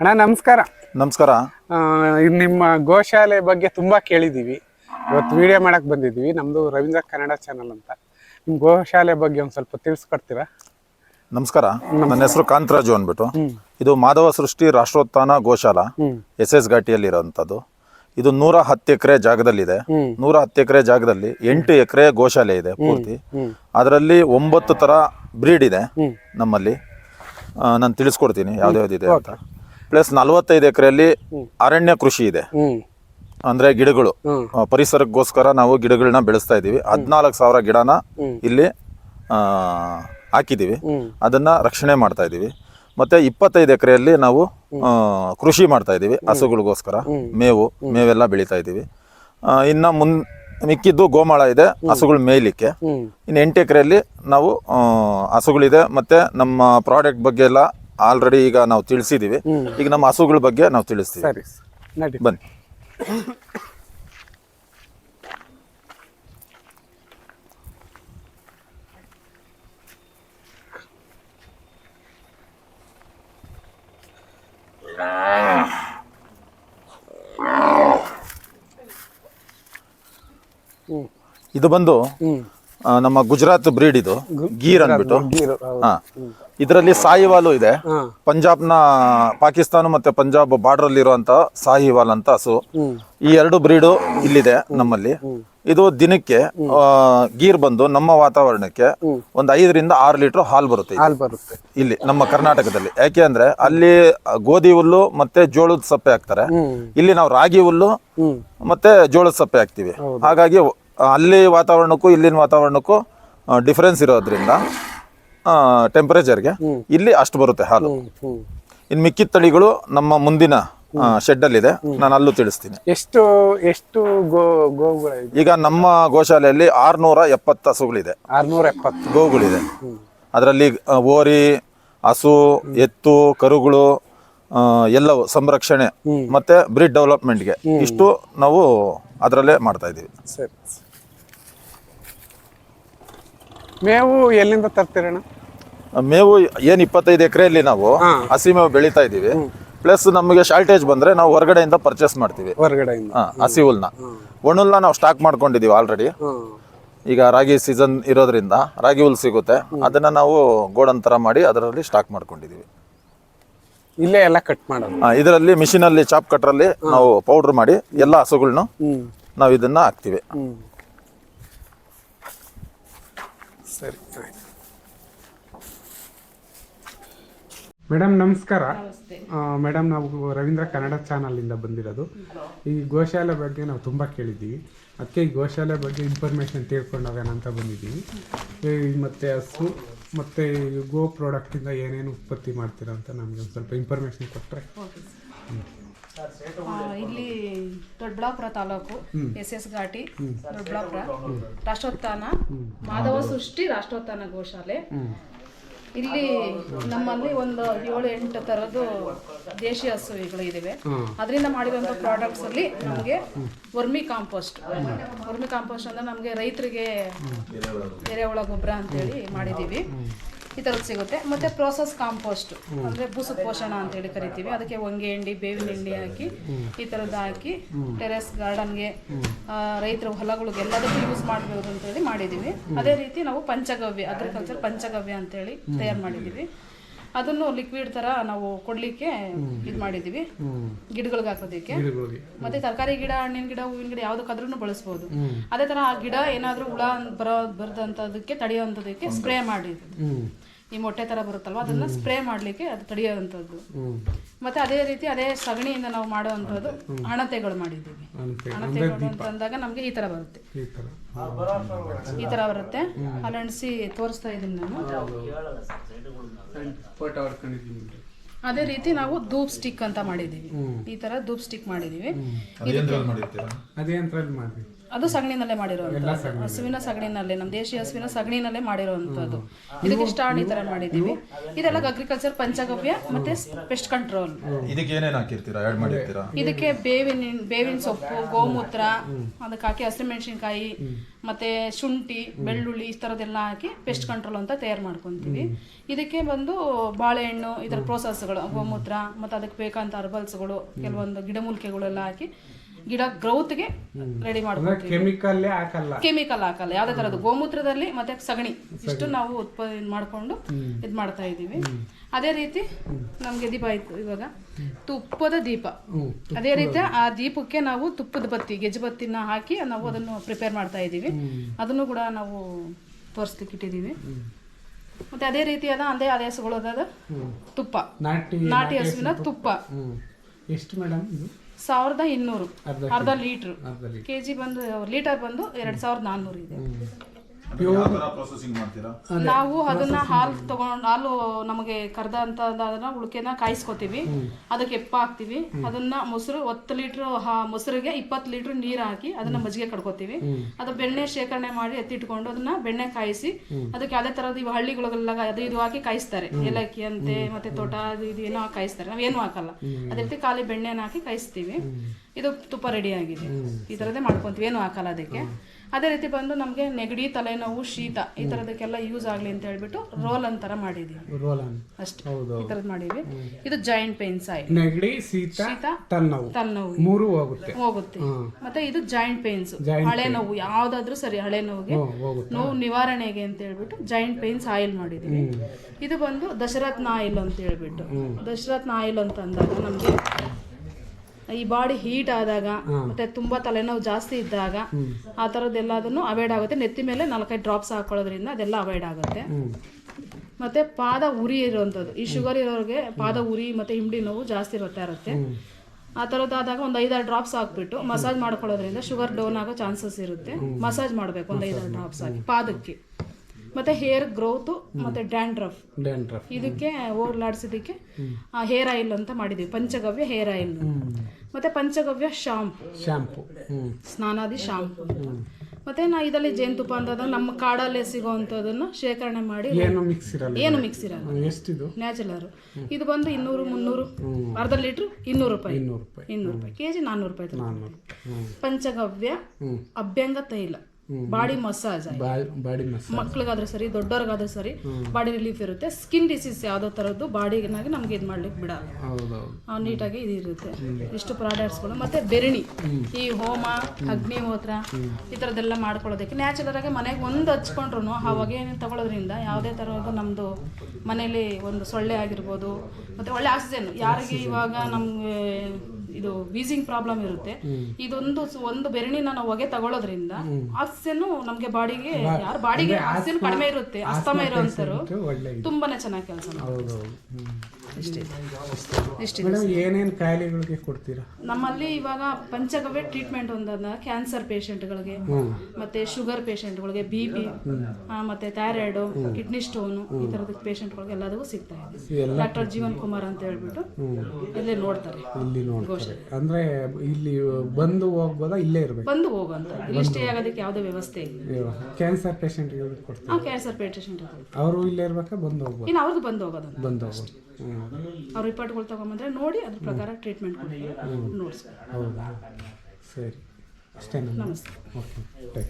ಅಣ್ಣ ನಮಸ್ಕಾರ. ನಮಸ್ಕಾರ. ಆ, ಇದ್ ನಿಮ್ಮ ಗೋಶಾಲೆ ಬಗ್ಗೆ ತುಂಬಾ ಕೇಳಿದೀವಿ. ಇವತ್ತು ವಿಡಿಯೋ ಮಾಡಕ್ ಬಂದಿದ್ವಿ. ನಮ್ದು ರವೀಂದ್ರ ಕನ್ನಡ ಚಾನಲ್ ಅಂತ. ನಿಮ್ ಗೋಶಾಲೆ ಬಗ್ಗೆ ಒಂದ್ ಸ್ವಲ್ಪ ತಿಳಿಸ್ಕೊಡ್ತೀರಾ? ನಮಸ್ಕಾರ. ನನ್ನ ಹೆಸರು ಕಾಂತರಾಜು ಅಂದ್ಬಿಟ್ಟು. ಇದು ಮಾಧವ ಸೃಷ್ಟಿ ರಾಷ್ಟ್ರೋತ್ಥಾನ ಗೋಶಾಲ. ಹ್ಮ್. ಎಸ್ ಎಸ್ ಘಾಟಿಯಲ್ಲಿ ಇರೋಂಥದ್ದು ಇದು ನೂರ ಹತ್ತು ಎಕರೆ ಜಾಗದಲ್ಲಿದೆ. ಹ್ಮ್. ನೂರ ಹತ್ತು ಎಕರೆ ಜಾಗದಲ್ಲಿ ಎಂಟು ಎಕರೆ ಗೋಶಾಲೆ ಇದೆ ಪೂರ್ತಿ. ಹ್ಮ್. ಅದರಲ್ಲಿ ಒಂಬತ್ತು ಥರ ಬ್ರೀಡ್ ಇದೆ ನಮ್ಮಲ್ಲಿ. ನಾನು ತಿಳಿಸ್ಕೊಡ್ತೀನಿ. ಯಾವ್ದ್ಯಾವ್ದಿದೆ ಅಂತ. ಪ್ಲಸ್ ನಲವತ್ತೈದು ಎಕರೆಯಲ್ಲಿ ಅರಣ್ಯ ಕೃಷಿ ಇದೆ. ಅಂದ್ರೆ ಗಿಡಗಳು. ಪರಿಸರಕ್ಕೋಸ್ಕರ ನಾವು ಗಿಡಗಳನ್ನ ಬೆಳೆಸ್ತಾ ಇದ್ದೀವಿ. ಹದಿನಾಲ್ಕು ಸಾವಿರ ಗಿಡನ ಇಲ್ಲಿ ಹಾಕಿದೀವಿ ಅದನ್ನ ರಕ್ಷಣೆ ಮಾಡ್ತಾ ಇದ್ದೀವಿ. ಮತ್ತೆ ಇಪ್ಪತ್ತೈದು ಎಕರೆಯಲ್ಲಿ ನಾವು ಕೃಷಿ ಮಾಡ್ತಾ ಇದ್ದೀವಿ. ಹಸುಗಳಿಗೋಸ್ಕರ ಮೇವು ಮೇವೆಲ್ಲ ಬೆಳೀತಾ ಇದ್ದೀವಿ. ಆ, ಇನ್ನ ಮುನ್ ಮಿಕ್ಕಿದ್ದು ಗೋಮಾಳ ಇದೆ ಹಸುಗಳು ಮೇಯ್ಲಿಕ್ಕೆ. ಇನ್ನು ಎಂಟು ಎಕರೆಯಲ್ಲಿ ನಾವು ಹಸುಗಳಿದೆ. ಮತ್ತೆ ನಮ್ಮ ಪ್ರಾಡಕ್ಟ್ ಬಗ್ಗೆ ಎಲ್ಲ ಆಲ್ರೆಡಿ ಈಗ ನಾವು ತಿಳಿಸಿದ್ದೀವಿ ಈಗ ನಮ್ಮ ಹಸುಗಳ ಬಗ್ಗೆ ನಾವು ತಿಳಿಸ್ತೀವಿ. ಸರಿ ನಡಿ. ಬನ್ನಿ. ಇದು ಬಂದು ಆ, ನಮ್ಮ ಗುಜರಾತ್ ಬ್ರೀಡ್ ಇದು. ಗೀರ್ ಅಂದ್ಬಿಟ್ಟು. ಗೀರು, ಹೌದು. ಹಾ. ಇದರಲ್ಲಿ ಸಾಹಿವಾಲು ಇದೆ. ಪಂಜಾಬ್ನ ಪಾಕಿಸ್ತಾನ ಮತ್ತೆ ಪಂಜಾಬ್ ಬಾರ್ಡರ್ ಅಲ್ಲಿ ಇರುವಂತ ಸಾಹಿವಾಲ್ ಅಂತ ಹಸು. ಈ ಎರಡು ಬ್ರೀಡು ಇಲ್ಲಿದೆ ನಮ್ಮಲ್ಲಿ. ಇದು ದಿನಕ್ಕೆ ಗೀರ್ ಬಂದು ನಮ್ಮ ವಾತಾವರಣಕ್ಕೆ ಒಂದು ಐದರಿಂದ ಆರು ಲೀಟರ್ ಹಾಲು ಬರುತ್ತೆ ಇಲ್ಲಿ. ನಮ್ಮ ಕರ್ನಾಟಕದಲ್ಲಿ. ಯಾಕೆ ಅಂದ್ರೆ ಅಲ್ಲಿ ಗೋಧಿ ಹುಲ್ಲು ಮತ್ತೆ ಜೋಳದ ಸಪ್ಪೆ ಹಾಕ್ತಾರೆ. ಇಲ್ಲಿ ನಾವು ರಾಗಿ ಹುಲ್ಲು ಮತ್ತೆ ಜೋಳದ ಸಪ್ಪೆ ಹಾಕ್ತಿವಿ. ಹಾಗಾಗಿ ಅಲ್ಲಿ ವಾತಾವರಣಕ್ಕೂ ಇಲ್ಲಿನ ವಾತಾವರಣಕ್ಕೂ ಡಿಫರೆನ್ಸ್ ಇರೋದ್ರಿಂದ ಟೆಂಪರೇಚರ್ಗೆ ಇಲ್ಲಿ ಅಷ್ಟು ಬರುತ್ತೆ ಹಾಲು. ಇನ್ನು ಮಿಕ್ಕಿದ ತಳಿಗಳು ನಮ್ಮ ಮುಂದಿನ ಶೆಡ್ ಅಲ್ಲಿ ಇದೆ ನಾನು ಅಲ್ಲೂ ತಿಳಿಸ್ತೀನಿ. ಎಷ್ಟು ಎಷ್ಟು ಈಗ ನಮ್ಮ ಗೋಶಾಲೆಯಲ್ಲಿ ಆರ್ನೂರ ಎಪ್ಪತ್ತು ಹಸುಗಳಿದೆ. ಆರ್ನೂರ ಎಪ್ಪತ್ತು. ಗೋವುಗಳಿದೆ. ಅದರಲ್ಲಿ ಓರಿ ಹಸು ಎತ್ತು ಕರುಗಳು ಎಲ್ಲವೂ ಸಂರಕ್ಷಣೆ ಮತ್ತೆ ಬ್ರೀಡ್ ಡೆವಲಪ್ಮೆಂಟ್ಗೆ ಇಷ್ಟು ನಾವು ಅದರಲ್ಲೇ ಮಾಡ್ತಾ ಇದ್ದೀವಿ. ಮೇವು ಎಲ್ಲಿಂದ ತರ್ತೀರಣ್ಣ? ಮೇವು ಏನ್ ಇಪ್ಪತ್ತೈದು ಎಕರೆಯಲ್ಲಿ ನಾವು. ಹಸಿ ಮೇವು ಬೆಳೀತಾ ಇದ್ದೀವಿ. ಪ್ಲಸ್ ನಮಗೆ ಶಾರ್ಟೇಜ್ ಬಂದ್ರೆ ನಾವು ಹೊರಗಡೆಯಿಂದ ಪರ್ಚೇಸ್ ಮಾಡ್ತೀವಿ. ಹೊರಗಡೆಯಿಂದ. ಹಾ, ಹಸಿ ಹುಲ್ನ. ಒಣುಲ್ನ ನಾವು ಸ್ಟಾಕ್ ಮಾಡ್ಕೊಂಡಿದೀವಿ ಆಲ್ರೆಡಿ ಈಗ ರಾಗಿ ಸೀಸನ್ ಇರೋದ್ರಿಂದ ರಾಗಿ ಹುಲ್ ಸಿಗುತ್ತೆ. ಅದನ್ನ ನಾವು ಗೋಡನ್ ತರ ಮಾಡಿ ಅದರಲ್ಲಿ ಸ್ಟಾಕ್ ಮಾಡ್ಕೊಂಡಿದೀವಿ ಇಲ್ಲೇ ಎಲ್ಲ ಕಟ್ ಮಾಡೋದು. ಆ, ಇದರಲ್ಲಿ ಮಿಷಿನ್ ಅಲ್ಲಿ ಚಾಪ್ ಕಟ್ರಲ್ಲಿ ನಾವು ಪೌಡರ್ ಮಾಡಿ ಎಲ್ಲ ಹಸುಗಳ್ನು ಹ್ಮ್. ನಾವು ಇದನ್ನ ಹಾಕ್ತಿವಿ. ಹ್ಮ್. ಸರಿ ಆಯ್ತು. ಮೇಡಮ್ ನಮಸ್ಕಾರ. ಮೇಡಮ್ ನಾವು ರವೀಂದ್ರ ಕನ್ನಡ ಚಾನಲಿಂದ ಬಂದಿರೋದು. ಈ ಗೋಶಾಲೆ ಬಗ್ಗೆ ನಾವು ತುಂಬ ಕೇಳಿದ್ದೀವಿ. ಅದಕ್ಕೆ ಈ ಗೋಶಾಲೆ ಬಗ್ಗೆ ಇನ್ಫಾರ್ಮೇಷನ್ ತಿಳ್ಕೊಂಡೋಗೋಣ ಅಂತ ಬಂದಿದ್ದೀವಿ. ಮತ್ತು ಮತ್ತೆ ಹಸು ಮತ್ತು ಗೋ ಪ್ರಾಡಕ್ಟಿಂದ ಏನೇನು ಉತ್ಪತ್ತಿ ಮಾಡ್ತೀರಾ ಅಂತ ನಮಗೆ ಒಂದು ಸ್ವಲ್ಪ ಇನ್ಫಾರ್ಮೇಷನ್ ಕೊಟ್ಟರೆ ಇಲ್ಲಿ ದೊಡ್ಡಬಳ್ಳಾಪುರ ತಾಲೂಕು ಎಸ್ ಎಸ್ ಘಾಟಿ ದೊಡ್ಡಬಳ್ಳಾಪುರ ರಾಷ್ಟ್ರೋತ್ಥಾನ ಮಾಧವ ಸೃಷ್ಟಿ ರಾಷ್ಟ್ರೋತ್ಥಾನ ಗೋಶಾಲೆ. ಇಲ್ಲಿ ನಮ್ಮಲ್ಲಿ ಒಂದು ಏಳು ಎಂಟು ತರದ್ದು ದೇಶಿ ಹಸುಗಳು ಇದಾವೆ ಅದರಿಂದ ಮಾಡಿರುವಂಥ ಪ್ರಾಡಕ್ಟ್ಸ್ ಅಲ್ಲಿ ನಮಗೆ ವರ್ಮಿ ಕಾಂಪೋಸ್ಟ್. ವರ್ಮಿ ಕಾಂಪೋಸ್ಟ್ ಅಂದ್ರೆ ನಮಗೆ ರೈತರಿಗೆ ಎರೆಹುಳ ಗೊಬ್ಬರ ಅಂತೇಳಿ ಮಾಡಿದ್ದೀವಿ. ಈ ಥರದ್ದು ಸಿಗುತ್ತೆ. ಮತ್ತು ಪ್ರೋಸೆಸ್ ಕಾಂಪೋಸ್ಟ್ ಅಂದರೆ ಬೂಸು ಪೋಷಣ ಅಂತೇಳಿ ಕರಿತೀವಿ. ಅದಕ್ಕೆ ಹೊಂಗೆ ಹಿಂಡಿ ಬೇವಿನ ಹಿಂಡಿ ಹಾಕಿ ಈ ಥರದ್ದು ಹಾಕಿ ಟೆರೆಸ್ ಗಾರ್ಡನ್ಗೆ ರೈತರ ಹೊಲಗಳಿಗೆ ಎಲ್ಲದಕ್ಕೂ ಯೂಸ್ ಮಾಡಬಹುದು ಅಂತೇಳಿ ಮಾಡಿದ್ದೀವಿ ಅದೇ ರೀತಿ ನಾವು ಪಂಚಗವ್ಯ ಅಗ್ರಿಕಲ್ಚರ್ ಪಂಚಗವ್ಯ ಅಂತೇಳಿ ತಯಾರು ಮಾಡಿದ್ದೀವಿ ಅದನ್ನು ಲಿಕ್ವಿಡ್ ತರ ನಾವು ಕೊಡ್ಲಿಕ್ಕೆ ಇದು ಮಾಡಿದೀವಿ ಗಿಡಗಳಿಗೆ ಹಾಕೋದಕ್ಕೆ. ಮತ್ತೆ ತರಕಾರಿ ಗಿಡ ಹಣ್ಣಿನ ಗಿಡ ಹೂವಿನ ಗಿಡ ಯಾವ್ದಕ್ಕಾದ್ರೂ ಬಳಸಬಹುದು ಅದೇ ತರ ಆ ಗಿಡ ಏನಾದ್ರೂ ಹುಳ ಬರೋ ಬರದಂತದಕ್ಕೆ ತಡೆಯುವಂತದಕ್ಕೆ ಸ್ಪ್ರೇ ಮಾಡಿದ್ವಿ ಈ ಮೊಟ್ಟೆ ತರ ಬರುತ್ತಲ್ವ? ಅದನ್ನ ಸ್ಪ್ರೇ ಮಾಡ್ಲಿಕ್ಕೆ ಅದು ತಡೆಯುವಂಥದ್ದು. ಮತ್ತೆ ಅದೇ ರೀತಿ ಅದೇ ಸಗಣಿಯಿಂದ ನಾವು ಮಾಡುವಂತದ್ದು ಹಣತೆಗಳು ಮಾಡಿದ್ದೀವಿ. ಅಂತ ಅಂದಾಗ ಅಂತಂದಾಗ ನಮ್ಗೆ ಈ ತರ ಬರುತ್ತೆ. ಈ ಥರ ಈ ತರ ಬರುತ್ತೆ. ಅಲಣಿಸಿ ತೋರಿಸ್ತಾ ಇದ್ದೀನಿ ನಾನು. ಅದೇ ರೀತಿ ನಾವು ಧೂಪ್ ಸ್ಟಿಕ್ ಅಂತ ಮಾಡಿದ್ದೀವಿ. ಈ ತರ ಧೂಪ್ ಸ್ಟಿಕ್ ಮಾಡಿದ್ದೀವಿ. ಅದೇ ಯಂತ್ರದಲ್ಲಿ ಮಾಡಿದ್ವಿ ಅದು ಸಗಣಿನಲ್ಲೇ ಮಾಡಿರುವಂಥದ್ದು. ಹಸುವಿನ ಸಗಣಿನಲ್ಲೇ ನಮ್ಮ ದೇಶೀಯ ಹಸುವಿನ ಸಗಣಿನಲ್ಲೇ ಮಾಡಿರುವಂಥದ್ದು. ಇದಕ್ಕೆ ಸ್ಟಾರ್ಟ್ ಈ ತರ ಮಾಡಿದೀವಿ ಇದೆಲ್ಲ ಅಗ್ರಿಕಲ್ಚರ್ ಪಂಚಗವ್ಯ ಮತ್ತೆ ಪೆಸ್ಟ್ ಕಂಟ್ರೋಲ್ ಇದಕ್ಕೆ ಏನೇನು ಹಾಕಿರ್ತೀರಾ? ಆ್ಯಡ್ ಮಾಡಿರ್ತೀರಾ? ಇದಕ್ಕೆ ಬೇವಿನ ಬೇವಿನ ಸೊಪ್ಪು ಗೋಮೂತ್ರ ಅದಕ್ಕೆ ಹಾಕಿ ಹಸಿಮೆಣಸಿನ್ಕಾಯಿ ಮತ್ತೆ ಶುಂಠಿ ಬೆಳ್ಳುಳ್ಳಿ ಈ ಥರದ್ದೆಲ್ಲ ಹಾಕಿ ಪೆಸ್ಟ್ ಕಂಟ್ರೋಲ್ ಅಂತ ತಯಾರು ಮಾಡ್ಕೊತೀವಿ. ಇದಕ್ಕೆ ಬಂದು ಬಾಳೆಹಣ್ಣು ಇದರ ಪ್ರೋಸೆಸ್ಗಳು ಗೋಮೂತ್ರ ಮತ್ತು ಅದಕ್ಕೆ ಬೇಕಂತ ಹರ್ಬಲ್ಸ್ಗಳು ಕೆಲವೊಂದು ಗಿಡಮೂಲಿಕೆಗಳೆಲ್ಲ ಹಾಕಿ ಗಿಡ ಗ್ರೌತ್ಗೆ ರೆಡಿ ಮಾಡ್ಕೊತೀವಿ ಕೆಮಿಕಲ್ಲೇ ಹಾಕಲ್ಲ. ಕೆಮಿಕಲ್ ಹಾಕಲ್ಲ. ಯಾವುದೇ ತರದ್ದು ಗೋಮೂತ್ರದಲ್ಲಿ ಮತ್ತೆ ಸಗಣಿ ಇಷ್ಟು ನಾವು ಉತ್ಪಾದನೆ ಮಾಡಿಕೊಂಡು ಇದು ಮಾಡ್ತಾ ಇದೀವಿ ಅದೇ ರೀತಿ ನಮಗೆ ದೀಪ ಆಯ್ತು ಇವಾಗ. ತುಪ್ಪದ ದೀಪ. ಅದೇ ರೀತಿ ಆ ದೀಪಕ್ಕೆ ನಾವು ತುಪ್ಪದ ಬತ್ತಿ ಗೆಜ್ಜೆ ಬತ್ತಿನ ಹಾಕಿ ನಾವು ಅದನ್ನು ಪ್ರಿಪೇರ್ ಮಾಡ್ತಾ ಇದೀವಿ ಅದನ್ನು ಕೂಡ ನಾವು ತೋರಿಸ್ಲಿಕ್ಕೆ ಇಟ್ಟಿದ್ದೀವಿ. ಮತ್ತೆ ಅದೇ ರೀತಿಯಾದ ಅದೇ ಅದೇ ಹಸುಗಳದ ತುಪ್ಪ. ನಾಟಿ ಹಸುವಿನ ತುಪ್ಪ. ಎಷ್ಟು ಮೇಡಮ್ ಸಾವಿರದ ಇನ್ನೂರು. ಅರ್ಧ ಲೀಟ್ರು. ಕೆ ಜಿ ಬಂದು ಲೀಟರ್ ಬಂದು ಎರಡು ಸಾವಿರದ ನಾನ್ನೂರು ಇದೆ. ನಾವು ಅದನ್ನ ಹಾಲು ತಗೊಂಡು ಹಾಲು ನಮಗೆ ಕರ್ದ ಅಂತ ಉಳಿಕೆನ ಕಾಯಿಸ್ಕೊತೀವಿ. ಅದಕ್ಕೆ ಎಪ್ಪ ಹಾಕ್ತಿವಿ. ಅದನ್ನ ಮೊಸರು ಹತ್ತು ಲೀಟರ್ ಮೊಸರಿಗೆ ಇಪ್ಪತ್ತು ಲೀಟ್ರ್ ನೀರು ಹಾಕಿ ಅದನ್ನ ಮಜ್ಜಿಗೆ ಕಡ್ಕೋತೀವಿ. ಅದು ಬೆಣ್ಣೆ ಶೇಖರಣೆ ಮಾಡಿ ಎತ್ತಿಟ್ಕೊಂಡು ಅದನ್ನ ಬೆಣ್ಣೆ ಕಾಯಿಸಿ ಅದಕ್ಕೆ ಯಾವುದೇ ತರದ್ ಇವು ಹಳ್ಳಿಗಳಿಗೆಲ್ಲ ಅದು ಇದು ಹಾಕಿ ಕಾಯಿಸ್ತಾರೆ. ಏಲಕ್ಕಿ ಅಂತೆ ಮತ್ತೆ ತೋಟ ಅದು ಇದು ಏನೋ ಕಾಯಿಸ್ತಾರೆ. ನಾವೇನು ಹಾಕಲ್ಲ. ಅದೇ ರೀತಿ ಖಾಲಿ ಬೆಣ್ಣೆನ ಹಾಕಿ ಕಾಯಿಸ್ತೀವಿ. ಇದು ತುಪ್ಪ ರೆಡಿ ಆಗಿದೆ. ಈ ತರದೇ ಮಾಡ್ಕೊಂತೀವಿ. ಏನು ಹಾಕಲ್ಲ ಅದಕ್ಕೆ. ಅದೇ ರೀತಿ ಬಂದು ನಮಗೆ ನೆಗಡಿ ತಲೆನೋವು ಶೀತ ಈ ಥರದಕ್ಕೆಲ್ಲ ಯೂಸ್ ಆಗಲಿ ಅಂತ ಹೇಳ್ಬಿಟ್ಟು ರೋಲ್ ಅಂತರ ಮಾಡಿದೀವಿ. ರೋಲನ್ ಅಷ್ಟೇ. ಈ ಥರದ್ದು ಮಾಡಿವಿ ಇದು ಜಾಯಿಂಟ್ ಪೇನ್ಸ್ ನೆಗಡಿ ಶೀತ ತಲೆನೋವು ತಲೆನೋವು ಮೂರು ಹೋಗುತ್ತೆ. ಹೋಗುತ್ತೆ. ಮತ್ತೆ ಇದು ಜಾಯಿಂಟ್ ಪೇನ್ಸ್ ಹಳೆ ನೋವು ಯಾವ್ದಾದ್ರೂ ಸರಿ ಹಳೆ ನೋವಿಗೆ ನೋವು ನಿವಾರಣೆಗೆ ಅಂತ ಹೇಳ್ಬಿಟ್ಟು ಜಾಯಿಂಟ್ ಪೇನ್ಸ್ ಆಯಿಲ್ ಮಾಡಿದೀವಿ. ಇದು ಬಂದು ದಶರತ್ನ ಆಯಿಲ್ ಅಂತ ಹೇಳ್ಬಿಟ್ಟು. ದಶರತ್ನ ಆಯಿಲ್ ಅಂತ ಅಂದಾಗ ನಮಗೆ ಈ ಬಾಡಿ ಹೀಟ್ ಆದಾಗ ಮತ್ತೆ ತುಂಬಾ ತಲೆನೋವು ಜಾಸ್ತಿ ಇದ್ದಾಗ ಆ ಥರದ್ದೆಲ್ಲದನ್ನು ಅವಾಯ್ಡ್ ಆಗುತ್ತೆ. ನೆತ್ತಿ ಮೇಲೆ ನಾಲ್ಕೈದು ಡ್ರಾಪ್ಸ್ ಹಾಕೊಳ್ಳೋದ್ರಿಂದ ಅದೆಲ್ಲ ಅವಾಯ್ಡ್ ಆಗುತ್ತೆ. ಮತ್ತೆ ಪಾದ ಉರಿ ಇರುವಂಥದ್ದು. ಈ ಶುಗರ್ ಇರೋರಿಗೆ ಪಾದ ಉರಿ ಮತ್ತೆ ಹಿಂಡಿ ನೋವು ಜಾಸ್ತಿ ಇರುತ್ತೆ ಇರುತ್ತೆ. ಆ ಥರದ್ದಾದಾಗ ಒಂದು ಐದಾರು ಡ್ರಾಪ್ಸ್ ಹಾಕ್ಬಿಟ್ಟು ಮಸಾಜ್ ಮಾಡ್ಕೊಳ್ಳೋದ್ರಿಂದ ಶುಗರ್ ಡೌನ್ ಆಗೋ ಚಾನ್ಸಸ್ ಇರುತ್ತೆ. ಮಸಾಜ್ ಮಾಡಬೇಕು ಒಂದು ಐದಾರು ಡ್ರಾಪ್ಸ್ ಹಾಕಿ ಪಾದಕ್ಕೆ. ಮತ್ತೆ ಹೇರ್ ಗ್ರೋತ್ ಮತ್ತೆ ಡ್ಯಾಂಡ್ರಫ್ ಡ್ಯಾಂಡ್ರಫ್ ಇದಕ್ಕೆ ಹೋಗ್ಲಾಡ್ಸಿದ್ದಕ್ಕೆ ಹೇರ್ ಆಯಿಲ್ ಅಂತ ಮಾಡಿದ್ವಿ ಪಂಚಗವ್ಯ ಹೇರ್ ಆಯಿಲ್ ಮತ್ತೆ ಪಂಚಗವ್ಯ ಶಾಂಪು ಶಾಂಪು ಸ್ನಾನಾದಿ ಶಾಂಪು ಮತ್ತೆ ನಾ ಇದರಲ್ಲಿ ಜೇನುತುಪ್ಪ ಅಂತಂದ್ರೆ ನಮ್ಮ ಕಾಡಲ್ಲೇ ಸಿಗೋವಂಥದ್ದನ್ನ ಶೇಖರಣೆ ಮಾಡಿ ಏನು ಮಿಕ್ಸ್ ಇರಲ್ಲ. ಏನು ಮಿಕ್ಸ್ ಇರಲ್ಲ. ಎಷ್ಟು ಇದು ನ್ಯಾಚುರಲ್ ಇದು ಬಂದು ಇನ್ನೂರು ಮುನ್ನೂರು ಅರ್ಧ ಲೀಟ್ರ್ ಇನ್ನೂರು ರೂಪಾಯಿ. ಇನ್ನೂರು ರೂಪಾಯಿ. ಇನ್ನೂರು ರೂಪಾಯಿ. ಕೆ ಜಿ ನಾನ್ನೂರು ರೂಪಾಯಿ. ಪಂಚಗವ್ಯ ಅಭ್ಯಂಗ ತೈಲ. Body massage body body massage. ಮಕ್ಳಿಗಾದ್ರೂ ಸರಿ ದೊಡ್ಡವ್ರಿಗಾದ್ರೂ ಸರಿ ಬಾಡಿ ರಿಲೀಫ್ ಇರುತ್ತೆ. ಸ್ಕಿನ್ ಡಿಸೀಸ್ ಯಾವುದೋ ತರದ್ದು ಬಾಡಿನಾಗೆ ನಮ್ಗೆ ಇದು ಮಾಡ್ಲಿಕ್ಕೆ ಬಿಡಲ್ಲ. ನೀಟಾಗಿ ಇದು ಇರುತ್ತೆ. ಇಷ್ಟು ಪ್ರಾಡಕ್ಟ್ಸ್ಗಳು. ಮತ್ತೆ ಬೆರಣಿ. ಈ ಹೋಮ ಅಗ್ನಿಹೋತ್ರ ಈ ಥರದ್ದೆಲ್ಲ ಮಾಡ್ಕೊಳ್ಳೋದಕ್ಕೆ ನ್ಯಾಚುರಲ್ ಆಗಿ ಮನೆಗೆ ಒಂದು ಹಚ್ಕೊಂಡ್ರು ಆ ಹೊಗೆ ತಗೊಳ್ಳೋದ್ರಿಂದ ಯಾವುದೇ ಥರದ್ದು ನಮ್ದು ಮನೇಲಿ ಒಂದು ಸೊಳ್ಳೆ ಆಗಿರ್ಬೋದು ಮತ್ತೆ ಒಳ್ಳೆ ಆಕ್ಸಿಜನ್ ಯಾರಿಗೆ ಇವಾಗ ನಮ್ಗೆ ಇದು ವೀಸಿಂಗ್ ಪ್ರಾಬ್ಲಮ್ ಇರುತ್ತೆ. ಇದೊಂದು ಒಂದು ಬೆರಣಿನ ನಾವು ಹೊಗೆ ತಗೊಳ್ಳೋದ್ರಿಂದ ಆಕ್ಸಿಜನ್ ನಮಗೆ ಬಾಡಿಗೆ ಯಾರು ಬಾಡಿಗೆ ಆಕ್ಸಿಜನ್ ಕಡಿಮೆ ಇರುತ್ತೆ ಅಸ್ತಮ ಇರುವಂತರು ತುಂಬಾನೇ ಚೆನ್ನಾಗಿ ಕೆಲಸ ಹ್ಮ್. ಇಷ್ಟಿದೆ. ಇಷ್ಟಿದೆ. ಮೇಡಮ್ ಏನೇನು ಕಾಯಿಲೆಗಳಿಗೆ ಕೊಡ್ತೀರಾ? ನಮ್ಮಲ್ಲಿ ಇವಾಗ ಪಂಚಗವ್ಯ ಟ್ರೀಟ್ಮೆಂಟ್ ಒಂದನ್ನ ಕ್ಯಾನ್ಸರ್ ಪೇಷಂಟ್ಗಳಿಗೆ ಗಳಿಗೆ ಮತ್ತೆ ಶುಗರ್ ಪೇಷಂಟ್ಗಳಿಗೆ ಬಿ ಪಿ ಮತ್ತೆ ಥೈರಾಯ್ಡು ಕಿಡ್ನಿ ಸ್ಟೋನು ಈ ಥರದ ಪೇಷಂಟ್ಗಳಿಗೆ ಎಲ್ಲದಕ್ಕೂ ಸಿಗ್ತಾ ಇದೆ. ಡಾಕ್ಟರ್ ಜೀವನ್ ಕುಮಾರ್ ಅಂತ ಹೇಳ್ಬಿಟ್ಟು ಇಲ್ಲೇ ನೋಡ್ತಾರೆ. ಇಲ್ಲಿ ನೋಡ್ತಾರೆ. ಅಂದ್ರೆ ಇಲ್ಲಿ ಬಂದು ಹೋಗ್ಬೋದಾ ಇಲ್ಲೇ ಇರಬೇಕು? ಬಂದು ಹೋಗುವಂತ. ಇಲ್ಲಿ ಸ್ಟೇ ಆಗೋದಕ್ಕೆ ಯಾವುದೇ ವ್ಯವಸ್ಥೆ ಇಲ್ಲ. ಕ್ಯಾನ್ಸರ್ ಪೇಷಂಟ್ ಕೊಡ್ತೀರಾ? ಕ್ಯಾನ್ಸರ್ ಪೇಷಂಟ್ ಅವರು ಇಲ್ಲೇ ಇರ್ಬೇಕಾ ಬಂದು ಹೋಗ್ಬೋದು? ಇನ್ನು ಅವ್ರದ್ದು ಬಂದು ಹೋಗೋದು ಬಂದು ಹೋಗ್ಬೋದು. ಅವ್ರ ರಿಪೋರ್ಟ್ಗಳು ತಗೊಂಬಂದ್ರೆ ನೋಡಿ ಅದ್ರ ಪ್ರಕಾರ ಟ್ರೀಟ್ಮೆಂಟ್ ಸರ್ ಹೌದಾ? ಸರಿ. ಅಷ್ಟೇ ನಮಸ್ತೆ. ಓಕೆ.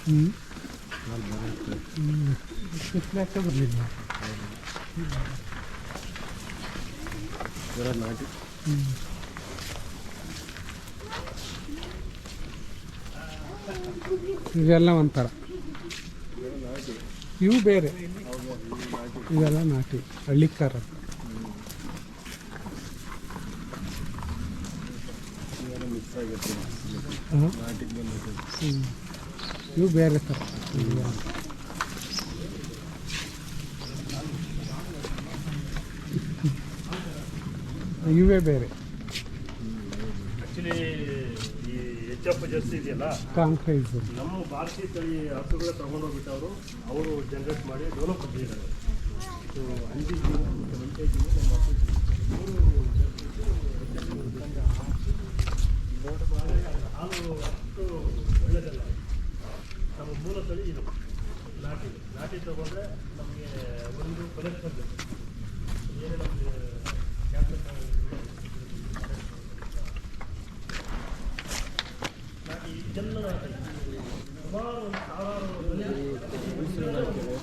ಹ್ಞೂ ಕಿತ್ಲಾಕ ಬರಲಿಲ್ಲ ಇವೆಲ್ಲ ಒಂಥರ. ಇವು ಬೇರೆ. ಇವೆಲ್ಲ ನಾಟಿ ಹಳ್ಳಿ ಕಾರ ಇವು ಬೇರೆ ಥರ ಇವು. ಬೇರೆ. ಈ ಜಾಸ್ತಿ ಇದೆಯಲ್ಲ? ಕಾಂಕ್ರೀಟ್ ನಮ್ಮ ಭಾರತೀಯ ತಳಿ ಹಸುಗಳ ತಗೊಂಡೋಗ್ಬಿಟ್ಟು ಅವರು ಅವರು ಜನರೇಟ್ ಮಾಡಿ ಡೆವಲಪ್ ಮಾಡಿದ್ದಾರೆ ಸೊ ಅಂಜಿ ಜೀವ ಮತ್ತು ಒಂಟೆ ಜೀವ ನಮ್ಮ ಹಸು ಹಾಲು ಅಷ್ಟು ಒಳ್ಳೆಯದಲ್ಲ ನಮ್ಮ ಮೂಲ ತಳಿ ಇದು ನಾಟಿ. ನಾಟಿ ತಗೊಂಡ್ರೆ ನಮಗೆ ಒಂದು ಕಲೆಕ್ಷನ್ ಬೇಕು. ಏನೇ ನಮಗೆ ಕ್ಯಾನ್ಸರ್ ನಾಟಿ ಇದೆಲ್ಲ ಸುಮಾರು ಒಂದು ಸಾವಿರಾರು ಹಾಂ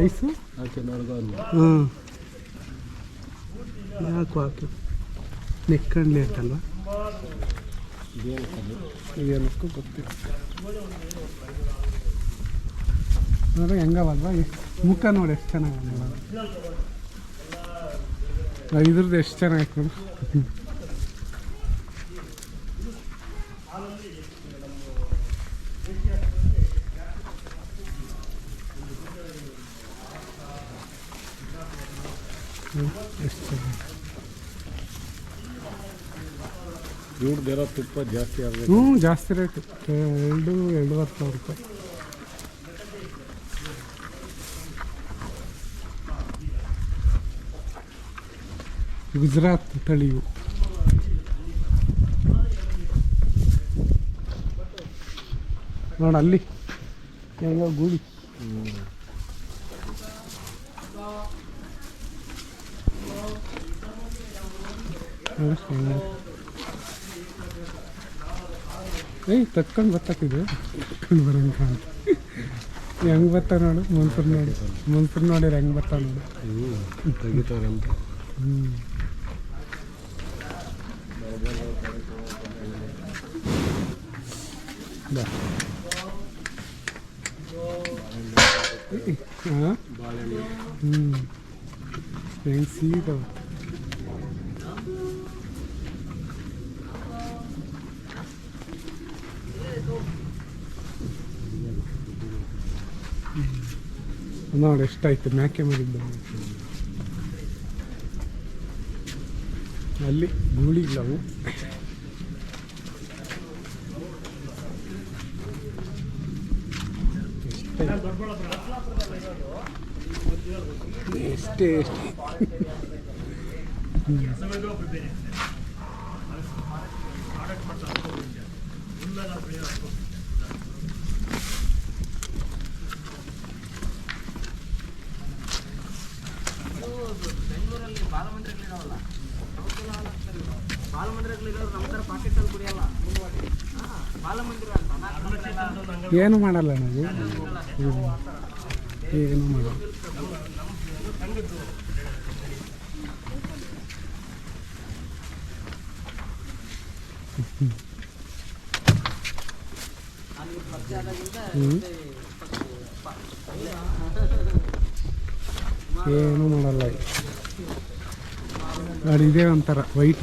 ಐಸು ಹಾಂ ಯಾಕೆ ಹಾಕಿ? ನೆಕ್ಕಂಡ್ಲಿ ಅಂತಲ್ವ? ಏನಕ್ಕೂ ಗೊತ್ತಿಲ್ಲ ನೋಡ್ರಿ ಹೆಂಗವಲ್ವಾ ಮುಖ ನೋಡಿ ಎಷ್ಟು ಚೆನ್ನಾಗಿ ಇದ್ರದ್ದು ಎಷ್ಟು ಚೆನ್ನಾಗಿ ಇವ್ರದ್ದೆಲ್ಲ ತುಪ್ಪ ಜಾಸ್ತಿ ಆಗಬೇಕು. ಹ್ಞೂ ಜಾಸ್ತಿ ರೇಟ್. ಎರಡು ಎರಡೂವರೆ ಸಾವಿರ ರೂಪಾಯಿ. ಗುಜರಾತ್ ತಳಿಯು. ನೋಡ ಅಲ್ಲಿ. ಹೆಂಗ ಗೂಡಿ ನೋಡು, ಹೆಂಗ ಏಯ್ ತತ್ಕೊಂಡು ಬತ್ತಕ್ಕಿದೆ ತತ್ಕೊಂಡು ಬರೋಂಗ ಹೆಂಗೆ ಬತ್ತ ನೋಡು, ಮನ್ಸೂರ್ ನೋಡಿ. ಮನ್ಸೂರ್ ನೋಡಿ ಹೆಂಗೆ ಬತ್ತ ನೋಡು. ತೆಗಿತಾರೆ ಅಂತ ಹ್ಞೂ ಹಾಂ ಹ್ಞೂ ಹೆಂಗೆ ನೋಡಿ ಎಷ್ಟಾಯ್ತು ಮ್ಯಾಕೆ ಮಾಡಿದ್ದ ಅಲ್ಲಿ ಗೂಳಿಗಳವು ಎಷ್ಟೇ ಎಷ್ಟೇ ಪ್ರಾಡಕ್ಟ್ ಏನು ಮಾಡಲ್ಲ ನಾವು. ಏನು ಮಾಡಲ್ಲ. ಏನು ಮಾಡಲ್ಲ. ಅದು ಇದೇ ಒಂಥರ ವೈಟ್